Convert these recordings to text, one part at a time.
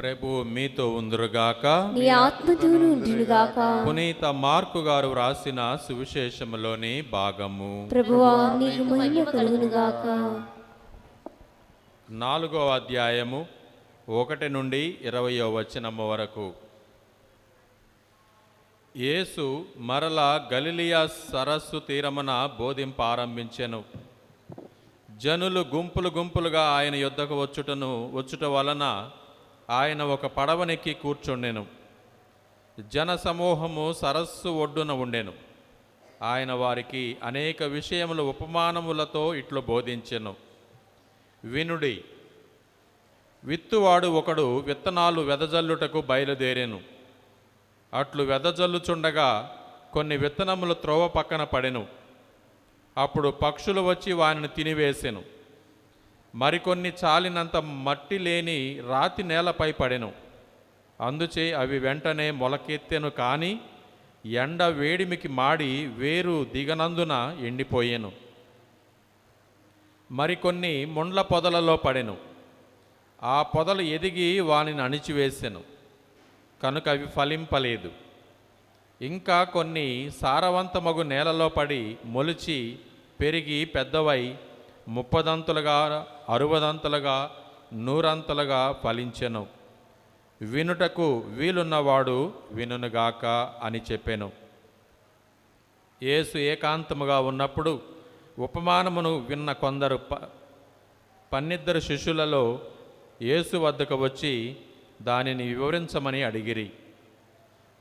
ప్రభు మీతో ఉందురుగాక. నీ ఆత్మతోను ఉండునుగాక. పునీత మార్కు గారు వ్రాసిన సువిశేషములోని భాగము. ప్రభువా నీకు మహిమ కలుగునుగాక. నాలుగో అధ్యాయము ఒకటి నుండి ఇరవయో వచనము వరకు. యేసు మరల గలిలియా సరస్సు తీరమున బోధింపారంభించెను. జనులు గుంపులు గుంపులుగా ఆయన యొద్దకు వచ్చుటను వచ్చుట వలన ఆయన ఒక పడవనెక్కి కూర్చుండెను. జన సమూహము సరస్సు ఒడ్డున ఉండెను. ఆయన వారికి అనేక విషయములు ఉపమానములతో ఇట్లు బోధించెను. వినుడి. విత్తువాడు ఒకడు విత్తనాలు వెదజల్లుటకు బయలుదేరెను. అట్లు వెదజల్లుచుండగా కొన్ని విత్తనములు త్రోవ పక్కన పడెను. అప్పుడు పక్షులు వచ్చి వానిని తినివేసెను. మరికొన్ని చాలినంత మట్టి లేని రాతి నేలపై పడెను. అందుచే అవి వెంటనే మొలకెత్తెను కానీ ఎండ వేడిమికి మాడి వేరు దిగనందున ఎండిపోయెను. మరికొన్ని ముండ్ల పొదలలో పడెను. ఆ పొదలు ఎదిగి వానిని అణిచివేసెను. కనుక అవి ఫలింపలేదు. ఇంకా కొన్ని సారవంతమగు నేలలో పడి మొలిచి పెరిగి పెద్దవై ముప్పదంతులుగా అరువదంతులుగా నూరంతలుగా ఫలించెను. వినుటకు వీలున్నవాడు వినునుగాక అని చెప్పాను. యేసు ఏకాంతముగా ఉన్నప్పుడు ఉపమానమును విన్న కొందరు ప పన్నిద్దరు శిష్యులలో యేసు వద్దకు వచ్చి దానిని వివరించమని అడిగిరి.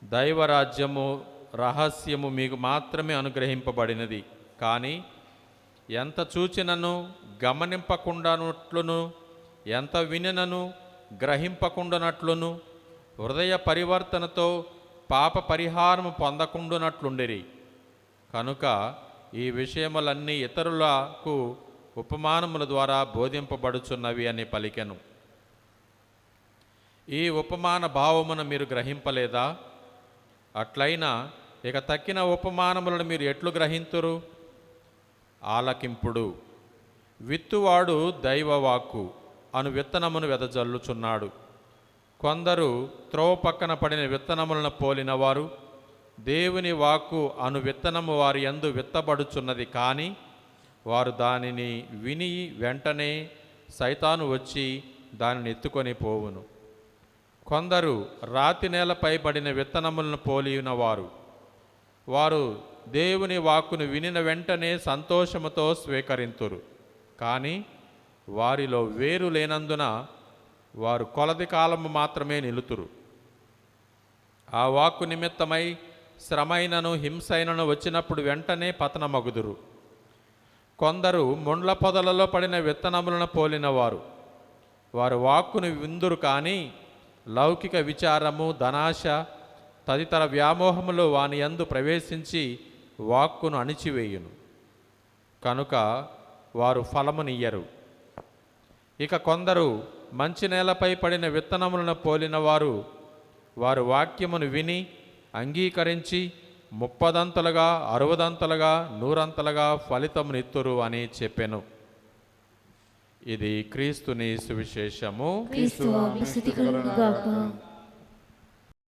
దైవరాజ్యము రహస్యము మీకు మాత్రమే అనుగ్రహింపబడినది. కానీ ఎంత చూచినను గమనింపకుండానట్లును ఎంత వినినను గ్రహింపకుండానట్లును హృదయ పరివర్తనతో పాప పరిహారం పొందకుండునట్లుండిరి. కనుక ఈ విషయములన్నీ ఇతరులకు ఉపమానముల ద్వారా బోధింపబడుచున్నవి అని పలికెను. ఈ ఉపమాన భావమును మీరు గ్రహింపలేదా? అట్లయినా ఇక తక్కిన ఉపమానములను మీరు ఎట్లు గ్రహింతురు? ఆలకింపుడు. విత్తువాడు దైవవాక్కు అను విత్తనమును వెదజల్లుచున్నాడు. కొందరు త్రోవ పక్కన పడిన విత్తనములను పోలినవారు దేవుని వాక్కు అను విత్తనము వారి యందు విత్తబడుచున్నది కానీ వారు దానిని విని వెంటనే సైతాను వచ్చి దానిని ఎత్తుకొని పోవును. కొందరు రాతి నేలపై పడిన విత్తనములను పోలినవారు వారు దేవుని వాక్కును వినిన వెంటనే సంతోషముతో స్వీకరింతురు. కానీ వారిలో వేరు లేనందున వారు కొలది కాలము మాత్రమే నిలుతురు. ఆ వాక్కు నిమిత్తమై శ్రమైనను హింసైనను వచ్చినప్పుడు వెంటనే పతనమగుదురు. కొందరు ముండ్ల పొదలలో పడిన విత్తనములను పోలినవారు. వారు వాక్కును విందురు కానీ లౌకిక విచారము ధనాశ తదితర వ్యామోహములు వాని యందు ప్రవేశించి వాక్కును అణిచివేయును. కనుక వారు ఫలమునియ్యరు. ఇక కొందరు మంచి నేలపై పడిన విత్తనములను పోలిన వారు వారు వాక్యమును విని అంగీకరించి ముప్పదంతలుగా అరవదంతలుగా నూరంతలుగా ఫలితమునిత్తురు అని చెప్పెను. ఇది క్రీస్తుని సువిశేషము.